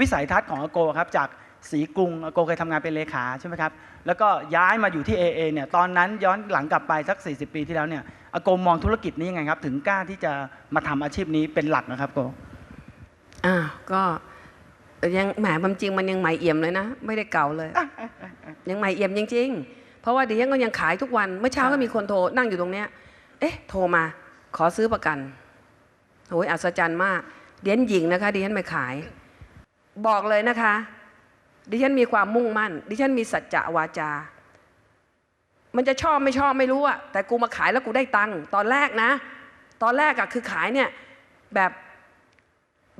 วิสัยทัศน์ของอโกครับจากสีกรุงอโกเคยทำงานเป็นเลขาใช่ไหมครับแล้วก็ย้ายมาอยู่ที่ AA เนี่ยตอนนั้นย้อนหลังกลับไปสัก 40 ปีที่แล้วเนี่ยอโกมองธุรกิจนี้ยังไงครับ ถึงกล้าที่จะมาทำอาชีพนี้เป็นหลักนะครับโกอ่าก็ยังแหมความจริงมันยังใหม่เอี่ยมเลยนะ ไม่ได้เก่าเลย ยังใหม่เอี่ยมจริง ๆ เพราะว่าเดิฉันก็ยังขายทุกวันเมื่อเช้าก็มีคนโทรนั่งอยู่ตรงเนี้ย เอ๊ะ โทรมาขอซื้อประกันโอ้ยอัศจรรย์มาก เดิฉันหญิงนะคะดิฉันไม่ขาย บอกเลยนะคะ ดิฉันมีความมุ่งมั่น ดิฉันมีสัจจะวาจา มันจะชอบไม่ชอบไม่รู้อะแต่กูมาขายแล้วกูได้ตังค์ตอนแรกนะ ตอนแรกอะคือขายเนี่ยแบบ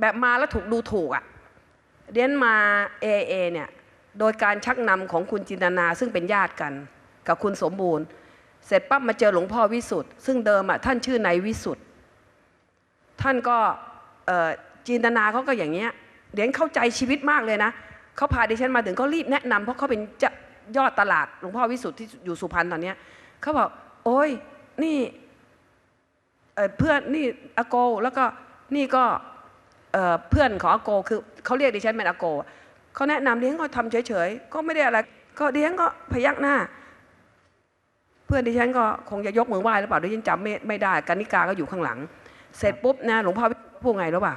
แบบมาแล้วถูกดูถูกอะเดียนมาเอเอเนี่ยโดยการชักนำของคุณจินตนาซึ่งเป็นญาติกัน กับคุณสมบูรณ์ เสร็จปั๊บมาเจอหลวงพ่อวิสุทธ์ซึ่งเดิมอะท่านชื่อนายวิสุทธ์ท่านก็จินตนาเขาก็อย่างเงี้ย เดียนเข้าใจชีวิตมากเลยนะเขาพาดิฉันมาถึงก็รีบแนะนำเพราะเขาเป็นจ้ายอดตลาดหลวงพ่อวิสุทธิ์ที่อยู่สุพรรณตอนเนี้ยเขาบอกโอ้ยนี่เเพื่อนนี่อาโก แล้วก็นี่ก็เเพื่อนของอาโกคือเขาเรียกดิฉันเป็นอาโกเขาแนะนำเลี้ยงก็ทำเฉยๆก็ไม่ได้อะไร ก็เลี้ยงก็พยักหน้า เพื่อนดิฉันก็คงจะยกมือไหว้หรือเปล่าดิฉันจำไม่ไม่ได้กานิกาก็อยู่ข้างหลัง เสร็จปุ๊บนะหลวงพ่อพูดไงหรู้เปล่า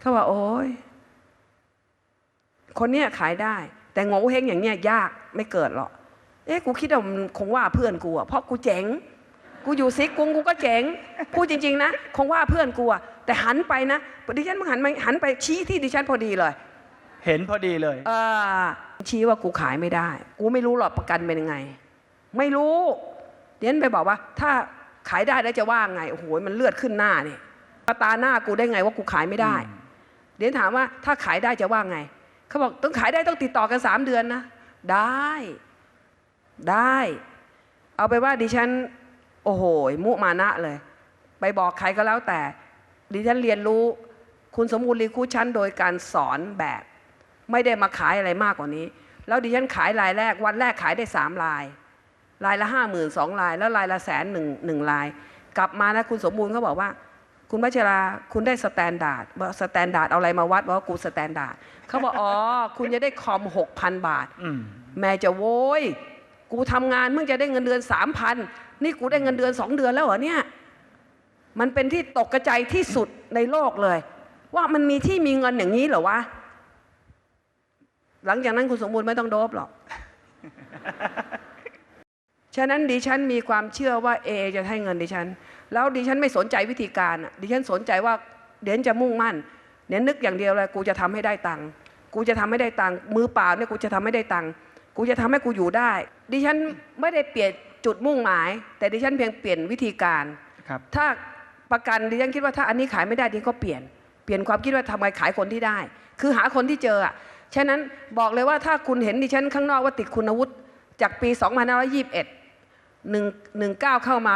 เขาว่าโอ้ย คนเนี้ยขายได้ แต่โง่เฮงอย่างเนี้ยยากไม่เกิดหรอกเอ๊ะกูคิดว่ามันคงว่าเพื่อนกูอะเพราะกูเจ๋ง กูอยู่ซิกกรุงกูก็เจ๋งพูดจริง ๆ นะ คงว่าเพื่อนกูอะแต่หันไปนะดิฉันมันหันมาหันไปชี้ที่ดิฉันพอดีเลยเห็นพอดีเลยเออชี้ว่ากูขายไม่ได้ กูไม่รู้หรอกประกันเป็นยังไง ไม่รู้เดี๋ยวฉันไปบอกว่า ถ้าขายได้แล้วจะว่าไงโอ้โหมันเลือดขึ้นหน้าเนี่ยตาหน้ากูได้ไงว่ากูขายไม่ได้อืมเดี๋ยวถามว่าถ้าขายได้จะว่าไง เขาบอกต้องขายได้ต้องติดต่อกันสามเดือนนะ ได้ ได้ เอาไปว่าดิฉัน โอ้โหมุมานะเลย ไปบอกใครก็แล้วแต่ ดิฉันเรียนรู้ คุณสมบูรณ์รีคูชั้นโดยการสอนแบบ ไม่ได้มาขายอะไรมากกว่านี้ แล้วดิฉันขายรายแรก วันแรกขายได้สามลาย ลายละห้าหมื่นสองลาย แล้วลายละแสนหนึ่งหนึ่งลาย กลับมานะคุณสมบูรณ์เขาบอกว่า คุณพัชราคุณได้สแตนดาร์ดว่าสแตนดาร์ดเอาอะไรมาวัดว่ากูสแตนดาร์ดเขาบอกอ๋อคุณจะได้คอมหกพันบาทอืมแม่จะโว้ยกูทำงานมึงจะได้เงินเดือนสามพันนี่กูได้เงินเดือนสองเดือนแล้วเหรอเนี่ยมันเป็นที่ตกกระจายที่สุดในโลกเลย ว่ามันมีที่มีเงินอย่างนี้เหรอวะหลังจากนั้นคุณสมบูรณ์ไม่ต้องโดบหรอก ฉะนั้นดิฉันมีความเชื่อว่าเอจะให้เงินดิฉัน แล้วดิฉันไม่สนใจวิธีการอะดิฉันสนใจว่าเดี๋ยวจะมุ่งมั่นเดี๋ยวนึกอย่างเดียวเลยกูจะทำให้ได้ตังค์กูจะทำให้ได้ตังค์มือเปล่าเนี่ยกูจะทำให้ได้ตังค์กูจะทำให้กูอยู่ได้ ดิฉันไม่ได้เปลี่ยนจุดมุ่งหมาย แต่ดิฉันเพียงเปลี่ยนวิธีการครับถ้าประกันดิฉันคิดว่าถ้าอันนี้ขายไม่ได้ดิฉันก็เปลี่ยนเปลี่ยนความคิดว่าทำไงขายคนที่ได้ คือหาคนที่เจออะฉะนั้นบอกเลยว่าถ้าคุณเห็นดิฉันข้างนอกว่าติดคุณวุฒิจากปี 2521 1 19 เข้ามา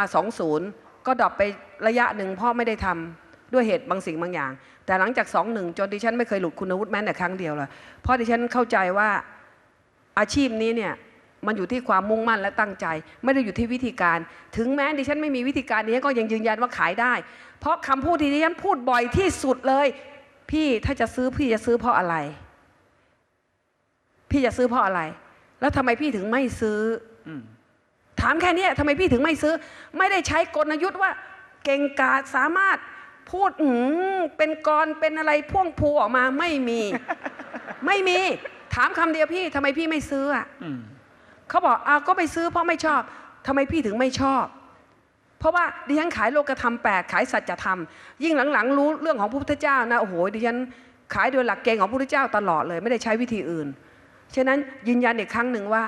20 ก็ดรอปไประยะหนึ่งเพราะไม่ได้ทำด้วยเหตุบางสิ่งบางอย่าง แต่หลังจาก 21 จนดิฉันไม่เคยหลุดคุณวุฒิแม้แต่ครั้งเดียวเลยเพราะดิฉันเข้าใจว่าอาชีพนี้เนี่ยมันอยู่ที่ความมุ่งมั่นและตั้งใจ ไม่ได้อยู่ที่วิธีการ ถึงแม้ดิฉันไม่มีวิธีการดิฉันก็ยังยืนยันว่าขายได้ เพราะคำพูดที่ดิฉันพูดบ่อยที่สุดเลย พี่ถ้าจะซื้อพี่จะซื้อเพราะอะไร พี่จะซื้อเพราะอะไร แล้วทำไมพี่ถึงไม่ซื้ออื ถามแค่เนี้ยทำไมพี่ถึงไม่ซื้อ ไม่ได้ใช้กลยุทธ์ว่า เก่งกาจสามารถพูดอืมเป็นกรเป็นอะไรพ่วงพูออกมาไม่มี ไม่มี ถามคำเดียวพี่ทำไมพี่ไม่ซื้ออะอืมเขาบอกอ้าวก็ไปซื้อเพราะไม่ชอบทำไมพี่ถึงไม่ชอบ เพราะว่าดิฉันขายโลกธรรมแปดขายสัจธรรม ยิ่งหลังๆ รู้เรื่องของพระพุทธเจ้านะโอ้โหดิฉันขายโดยหลักเกณฑ์ของพระพุทธเจ้าตลอดเลย ไม่ได้ใช้วิธีอื่น ฉะนั้นยืนยันอีกครั้งหนึ่งว่า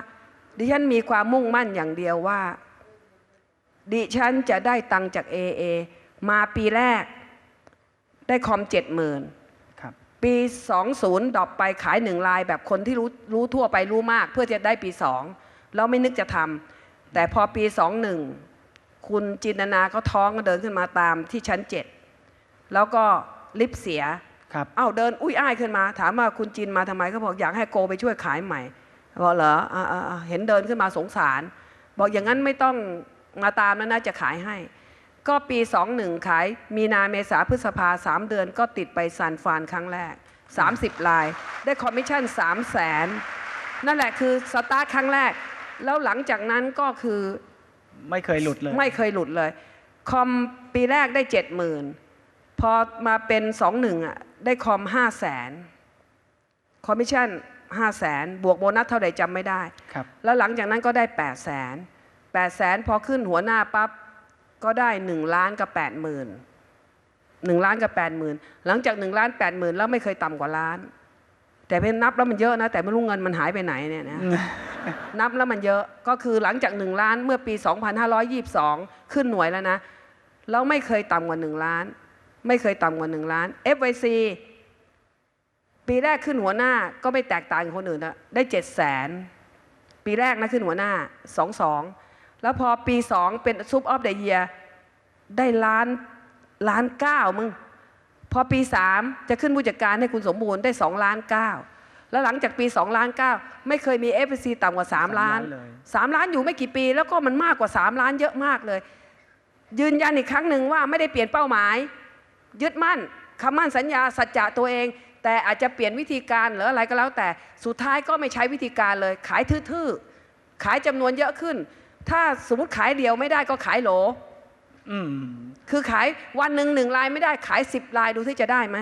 ดิฉันมีความมุ่งมั่นอย่างเดียวว่า ดิฉันจะได้ตังค์จาก AA มาปีแรกได้คอมเจ็ดหมื่นครับปี 20ดรอปไปขายหนึ่งลายแบบคนที่รู้รู้ทั่วไปรู้มาก เพื่อจะได้ปี2แล้วไม่นึกจะทำแต่พอปี 21 คุณจินตนาเขาท้องก็เดินขึ้นมาตามที่ชั้น7แล้วก็ลิฟต์เสียครับเอ้าเดินอุ้ยอ้ายขึ้นมา ถามว่าคุณจินมาทำไมเขาบอกอยากให้โกไปช่วยขายใหม่ บอกเหรออ่าอ่าอ่าเห็นเดินขึ้นมาสงสาร บอกอย่างนั้นไม่ต้องมาตามแล้วนะจะขายให้ ก็ปี 21 ขาย มีนาเมษาพฤษภาสามเดือนก็ติดไปซานฟรานครั้งแรก 30 ลาย ได้คอมมิชชั่น 3 0 0แสนนั่นแหละคือสตาร์ทครั้งแรก แล้วหลังจากนั้นก็คือ ไม่เคยหลุดเลย ไม่เคยหลุดเลย คอมปีแรกได้ 70,000 พอมาเป็น 21อะได้คอม 5 0 0แสนคอมมิชชั่น 5 0 0แสนบวกโบนัสเท่าใดจำไม่ได้ครับแล้วหลังจากนั้นก็ได้8 0 0แสน8แสนพอขึ้นหัวหน้าปั๊บก็ได้1ล้านกับ8 0,000 1ล้านกับ8 0,000หลังจาก1ล้าน8 0,000แล้วไม่เคยต่ำกว่าล้าน แต่เป็นนับแล้วมันเยอะนะ แต่ไม่รู้เงินมันหายไปไหนเนี่ยนะนับแล้วมันเยอะก็คือหลังจาก1ล้านเมื่อปี 2522 ขึ้นหน่วยแล้วนะแล้วไม่เคยต่ำกว่า1ล้าน ไม่เคยต่ำกว่า1ล้าน FYC ปีแรกขึ้นหัวหน้าก็ไม่แตกต่างกับคนอื่นนะได้7 0 0แสนปีแรกนะขึ้นหัวหน้า2 2แล้วพอปี2เป็นซุปออฟเดอะเยียได้ล้านล้านเก้ามึง พอปี3จะขึ้นผู้จัดการให้คุณสมบูรณ์ได้2ล้านเก้าแล้วหลังจากปี2ล้านเก้าไม่เคยมี FPC ต่ำกว่า3ล้านเลย3ล้านอยู่ไม่กี่ปี แล้วก็มันมากกว่า3ล้านเยอะมากเลย ยืนยันอีกครั้งหนึ่งว่าไม่ได้เปลี่ยนเป้าหมาย ยึดมั่นคำมั่นสัญญาสัจจะตัวเอง แต่อาจจะเปลี่ยนวิธีการหรืออะไรก็แล้วแต่สุดท้ายก็ไม่ใช้วิธีการเลย ขายทื่อๆขายจำนวนเยอะขึ้น ถ้าสมมติขายเดียวไม่ได้ก็ขายโหลอืมคือขายวันหนึ่งหนึ่งลายไม่ได้ขายสิบลายดูที่จะได้ไหม